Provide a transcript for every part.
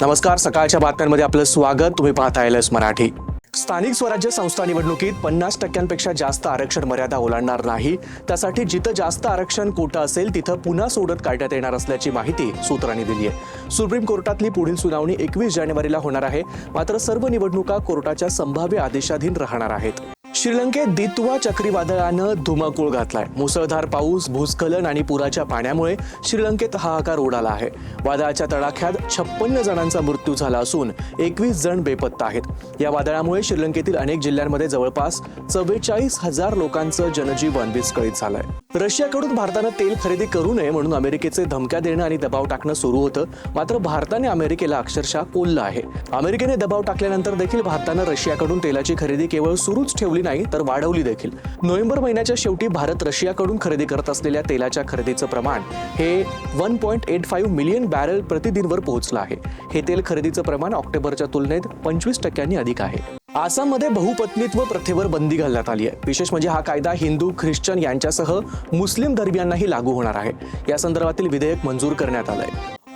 नमस्कार सकाळच्या बातम्यांमध्ये आपलं स्वागत. तुम्ही पाहता एस मराठी. स्थानिक स्वराज्य संस्था निवडणुकीत पन्नास टक्क्यांपेक्षा जास्त आरक्षण मर्यादा ओलांडणार नाही. त्यासाठी जिथं जास्त आरक्षण कोटा असेल तिथं पुन्हा सोडत काढण्यात येणार असल्याची माहिती सूत्रांनी दिली आहे सुप्रीम कोर्टातली पुढील सुनावणी एकवीस जानेवारीला होणार आहे. मात्र सर्व निवडणुका कोर्टाच्या संभाव्य आदेशाधीन राहणार आहेत. श्रीलंकेत दित्वा चक्रीवादळानं धुमाकूळ घातलाय. मुसळधार पाऊस भूस्खलन आणि पुराच्या पाण्यामुळे श्रीलंकेत हाहाकार उडाला आहे. वादळाच्या तडाख्यात छप्पन्न जणांचा मृत्यू झाला असून एकवीस जण बेपत्ता आहेत. या वादळामुळे श्रीलंकेतील अनेक जिल्ह्यांमध्ये जवळपास चव्वेचाळीस हजार लोकांचं जनजीवन विस्कळीत झालंय. रशियाकडून भारतानं तेल खरेदी करू नये म्हणून अमेरिकेचे धमक्या देणं आणि दबाव टाकणं सुरू होतं. मात्र भारताने अमेरिकेला अक्षरशः कोल्लं आहे. अमेरिकेने दबाव टाकल्यानंतर देखील भारतानं रशियाकडून तेलाची खरेदी केवळ सुरूच ठेवली नाही तर वाढवली देखील. नोव्हेंबर महिन्याच्या शेवटी भारत रशियाकडून खरेदी करत असलेल्या तेलाच्या खरेदीचं प्रमाण हे one point eight five million barrel प्रतिदिनवर पोहोचलं आहे. हे तेल खरेदीचं प्रमाण ऑक्टोबरच्या तुलनेत पंचवीस टक्क्यांनी अधिक आहे. आसाममध्ये बहुपत्नीत्व प्रथेवर बंदी घालण्यात आली आहे. विशेष म्हणजे हा कायदा हिंदू ख्रिश्चन यांच्यासह मुस्लिम धर्मियांनाही लागू होणार आहे. या संदर्भातील विधेयक मंजूर करण्यात आलंय.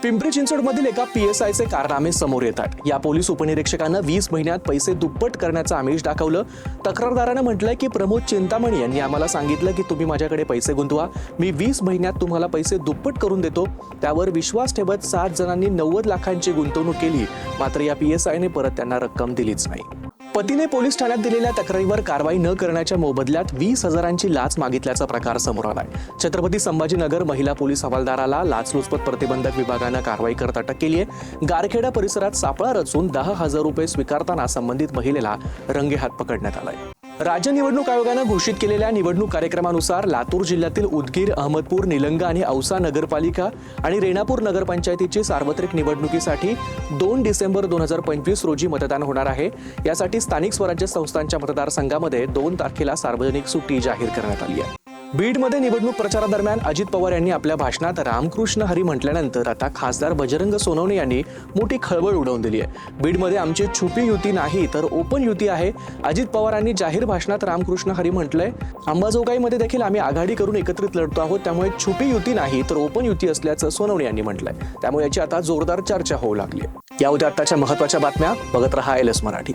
पिंपरी चिंचवडमधील एका पी एस आयचे कारनामे समोर येतात. या पोलीस उपनिरीक्षकानं वीस महिन्यात पैसे दुप्पट करण्याचं आमिष दाखवलं. तक्रारदारानं म्हटलंय की प्रमोद चिंतामणी यांनी आम्हाला सांगितलं की तुम्ही माझ्याकडे पैसे गुंतवा. मी वीस महिन्यात तुम्हाला पैसे दुप्पट करून देतो. त्यावर विश्वास ठेवत सात जणांनी नव्वद लाखांची गुंतवणूक केली. मात्र या पी एस आयने परत त्यांना रक्कम दिलीच नाही. पतीने पोलीस ठाण्यात दिलेल्या तक्रारीवर कारवाई न करण्याच्या मोबदल्यात वीस हजारांची लाच मागितल्याचा प्रकार समोर आलाय. छत्रपती संभाजीनगर महिला पोलीस हवालदाराला लाचलुचपत प्रतिबंधक विभागानं कारवाई करत अटक केली आहे गारखेडा परिसरात सापळा रचून दहा हजार रुपये स्वीकारताना संबंधित महिलेला रंगेहात पकडण्यात आलाय. राज्य निवडणूक आयोगानं घोषित केलेल्या निवडणूक कार्यक्रमानुसार लातूर जिल्ह्यातील उदगीर अहमदपूर निलंगा आणि औसा नगरपालिका आणि रेणापूर नगरपंचायतीची सार्वत्रिक निवडणुकीसाठी दोन डिसेंबर दोन हजार पंचवीस रोजी मतदान होणार आहे. यासाठी स्थानिक स्वराज्य संस्थांच्या मतदारसंघामध्ये दोन तारखेला सार्वजनिक सुट्टी जाहीर करण्यात आली आहे. बीडमध्ये निवडणूक प्रचारादरम्यान अजित पवार यांनी आपल्या भाषणात रामकृष्ण हरी म्हटल्यानंतर आता खासदार बजरंग सोनवणे यांनी मोठी खळबळ उडवून दिली आहे. बीडमध्ये आमची छुपी युती नाही तर ओपन युती आहे अजित पवारांनी जाहीर भाषणात रामकृष्ण हरी म्हटलंय. अंबाजोगाईमध्ये देखील आम्ही आघाडी करून एकत्रित लढतो आहोत त्यामुळे छुपी युती नाही तर ओपन युती असल्याचं सोनवणे यांनी म्हटलंय. त्यामुळे याची आता जोरदार चर्चा होऊ लागली या उद्या आताच्या महत्त्वाच्या बातम्या बघत रहा एल एस मराठी.